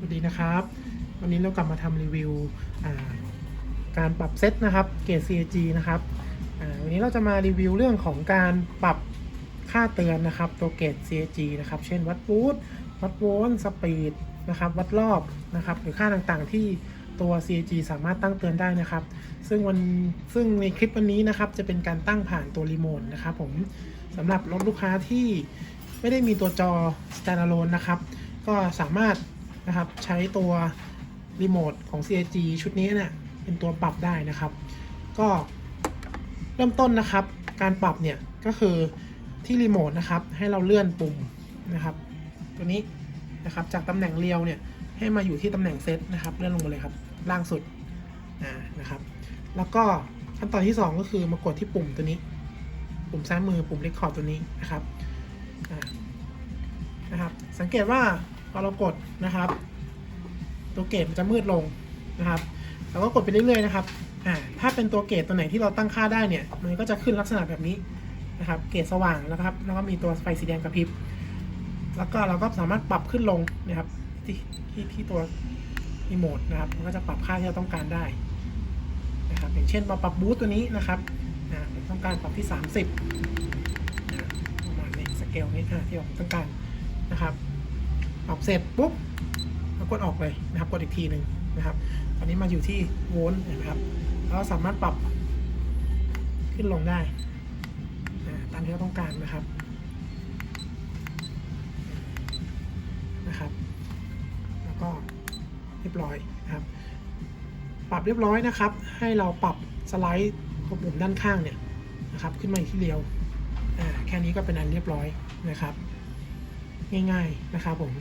สวัสดีนะครับ วันนี้เรากลับมาทำรีวิวการปรับเซตนะครับเกรด CAG นะครับวันนี้เราจะมารีวิวเรื่องของการปรับค่าเตือนนะครับตัวเกรด CAG นะครับเช่นวัดวูดวัดโวลต์สปีดนะครับวัดรอบนะครับหรือค่าต่างๆที่ตัว CAG สามารถตั้งเตือนได้นะครับ ซึ่งวันซึ่งในคลิปวันนี้นะครับจะเป็นการตั้งผ่านตัวรีโมทนะครับผมสำหรับรถลูกค้าที่ไม่ได้มีตัวจอ standalone นะครับก็สามารถ นะครับ ใช้ตัวรีโมทของ CAG ชุดนี้เนี่ยเป็นตัวปรับได้นะครับ ก็เริ่มต้นนะครับ การปรับเนี่ยก็คือที่รีโมทนะครับ ให้เราเลื่อนปุ่มนะครับ ตัวนี้นะครับจากตำแหน่งเรียวเนี่ยให้มาอยู่ที่ตำแหน่งเซตนะครับ เลื่อนลงมาเลยครับ ล่างสุดนะครับ แล้วก็ขั้นตอนที่ 2 ก็คือมากดที่ปุ่มตัวนี้ ปุ่มซ้ายมือปุ่มเรคคอร์ดตัวนี้นะครับนะครับ สังเกตว่า พอเรากดนะครับ ตัวเกรดมันจะมืดลงนะครับเราก็กดไปเรื่อยๆนะครับอ่าถ้าเป็นตัวเกรดตัวไหนที่เราตั้งค่าได้เนี่ย มันก็จะขึ้นลักษณะแบบนี้นะครับ เกรดสว่างแล้วครับ แล้วก็มีตัวไฟสีแดงกระพริบ แล้วก็เราก็สามารถปรับขึ้นลงนะครับที่ที่ที่ตัวรีโมทนะครับ มันก็จะปรับค่าที่เราต้องการได้นะครับ อย่างเช่นมาปรับบูสต์ตัวนี้นะครับอ่าผมต้องการปรับที่ 30อ่าประมาณนี้สเกลนี้ที่ผมต้องการนะครับ ปรับเสร็จปุ๊บแล้วกดออกเลยนะครับกดอีกทีหนึ่งนะครับตอนนี้มาอยู่ที่โวลต์นะครับเราสามารถปรับขึ้นลงได้ตามที่เราต้องการนะครับนะครับ แล้วก็เรียบร้อยนะครับ ปรับเรียบร้อยนะครับ ให้เราปรับสไลด์ตัวปุ่มด้านข้างเนี่ยนะครับ ขึ้นมาอีกที่เดียวอ่าแค่นี้ก็เป็นอันเรียบร้อยนะครับ ง่ายๆนะครับผม